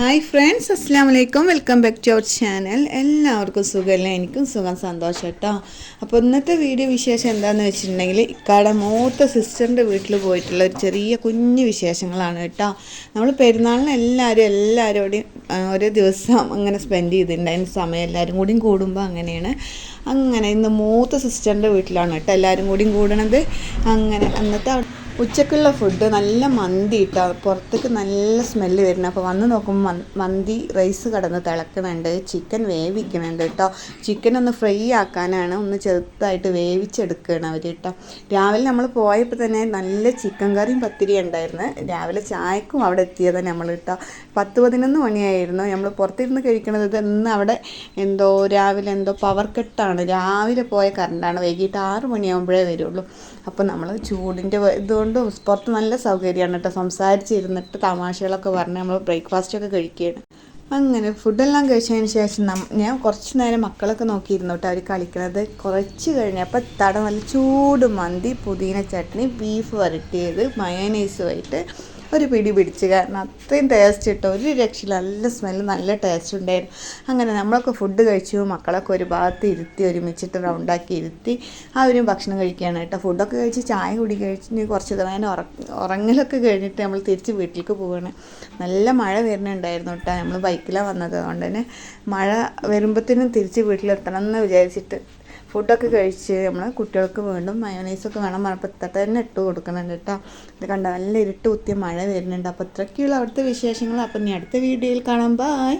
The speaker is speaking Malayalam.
ഹായ് ഫ്രണ്ട്സ് അസ്സാം വലൈക്കും welcome back to our channel എല്ലാവർക്കും സുഖമല്ലേ എനിക്കും സുഖം സന്തോഷം കേട്ടോ അപ്പോൾ ഇന്നത്തെ വീഡിയോ വിശേഷം എന്താണെന്ന് വെച്ചിട്ടുണ്ടെങ്കിൽ ഇക്കാടെ മൂത്ത സിസ്റ്ററിന്റെ വീട്ടിൽ പോയിട്ടുള്ള ഒരു ചെറിയ കുഞ്ഞു വിശേഷങ്ങളാണ് കേട്ടോ നമ്മൾ പെരുന്നാളിന് എല്ലാവരും എല്ലാവരോടെയും ആ, ഒരു ദിവസം അങ്ങനെ സ്പെൻഡ് ചെയ്തിട്ടുണ്ടായിരുന്ന സമയം എല്ലാവരും കൂടിയും കൂടുമ്പോൾ അങ്ങനെയാണ്. അങ്ങനെ ഇന്ന് മൂത്ത സിസ്റ്ററിന്റെ വീട്ടിലാണ് കേട്ടോ എല്ലാവരും കൂടിയും കൂടണത്. അങ്ങനെ അവിടെ ഉച്ചക്കുള്ള ഫുഡ് നല്ല മന്തി ഇട്ടാ പുറത്തേക്ക് നല്ല സ്മെല്ല് വരുന്നു അപ്പോൾ വന്ന് നോക്കുമ്പോൾ മന്തി റൈസ് കടന്ന് തിളക്കുന്നുണ്ട് ചിക്കൻ വേവിക്കുന്നുണ്ട് കേട്ടോ ചിക്കൻ ഒന്ന് ഫ്രൈ ആക്കാനാണ് ഒന്ന് ചെറുതായിട്ട് വേവിച്ചെടുക്കുകയാണ് അവർ കേട്ടോ രാവിലെ നമ്മൾ പോയപ്പോൾ തന്നെ നല്ല ചിക്കൻ കറിയും പത്തിരി ഉണ്ടായിരുന്നു. രാവിലെ ചായക്കും അവിടെ എത്തിയത് നമ്മൾ കേട്ടോ പത്ത് പതിനൊന്ന് മണിയായിരുന്നു. നമ്മൾ പുറത്തിരുന്ന് കഴിക്കണത് ഇത് ഇന്ന് അവിടെ എന്തോ രാവിലെ എന്തോ പവർ കട്ടാണ് രാവിലെ പോയ കറണ്ടാണ് വൈകിട്ട് ആറ് മണിയാകുമ്പോഴേ വരുള്ളൂ. അപ്പോൾ നമ്മൾ ചൂടിന്റെ വ- ഇതുകൊണ്ടും പുറത്ത് നല്ല സൗകര്യമാണ് കേട്ടോ. സംസാരിച്ചിരുന്നിട്ട് തമാശകളൊക്കെ പറഞ്ഞ് നമ്മൾ ബ്രേക്ക്ഫാസ്റ്റൊക്കെ കഴിക്കുകയാണ്. അങ്ങനെ ഫുഡെല്ലാം കഴിച്ചതിന് ശേഷം ഞാൻ കുറച്ച് നേരം മക്കളൊക്കെ നോക്കിയിരുന്നു കേട്ടോ അവർ കളിക്കുന്നത് കുറച്ച് കഴിഞ്ഞപ്പോൾ തട നല്ല ചൂട് മന്തി പുതിന ചട്നി ബീഫ് വരട്ടിയത് മയോനൈസുമായിട്ട് ഒരു പിടി പിടിച്ച് കാരണം അത്രയും ടേസ്റ്റ് കിട്ടും ഒരു രക്ഷ നല്ല സ്മെല്ല് നല്ല ടേസ്റ്റ് ഉണ്ടായിരുന്നു. അങ്ങനെ നമ്മളൊക്കെ ഫുഡ് കഴിച്ചു മക്കളൊക്കെ ഒരു ഭാഗത്ത് ഇരുത്തി ഒരുമിച്ചിട്ട് റൗണ്ടാക്കി ഇരുത്തി അവരും ഭക്ഷണം കഴിക്കുകയാണ് കേട്ടോ. ഫുഡൊക്കെ കഴിച്ച് ചായ കുടി കഴിച്ച് കുറച്ച് നേരം ഉറ ഉറങ്ങലൊക്കെ കഴിഞ്ഞിട്ട് നമ്മൾ തിരിച്ച് വീട്ടിലേക്ക് പോവുകയാണ്. നല്ല മഴ വരുന്നുണ്ടായിരുന്നു കേട്ടോ. നമ്മൾ ബൈക്കിലാണ് വന്നത്. അതുകൊണ്ട് തന്നെ മഴ വരുമ്പോഴത്തേനും തിരിച്ച് വീട്ടിലെത്തണം എന്ന് വിചാരിച്ചിട്ട് ഫുഡൊക്കെ കഴിച്ച് നമ്മൾ കുട്ടികൾക്ക് വീണ്ടും മയോണൈസൊക്കെ വേണം മണപ്പത്തട്ട തന്നെ ഇട്ട് കൊടുക്കണം കേട്ടോ. ഇത് കണ്ട നല്ല ഇരുട്ട് കുത്തിയ മഴ വരുന്നുണ്ട്. അപ്പോൾ ഇത്രയൊക്കെയുള്ള അവിടുത്തെ വിശേഷങ്ങൾ. അപ്പം ഇനി അടുത്ത വീഡിയോയിൽ കാണാം. ബായ്